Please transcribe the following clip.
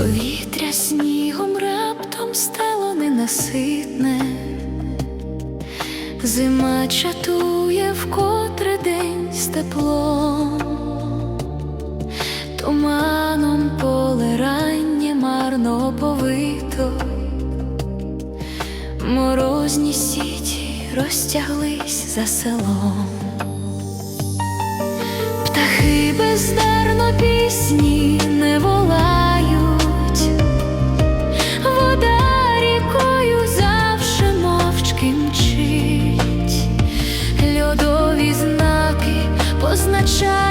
Повітря снігом раптом стало ненаситне, зима чатує вкотре день з теплом, туманом поле раннє марно повито, морозні сіті розтяглись за селом, птахи бездарно пісні. shine.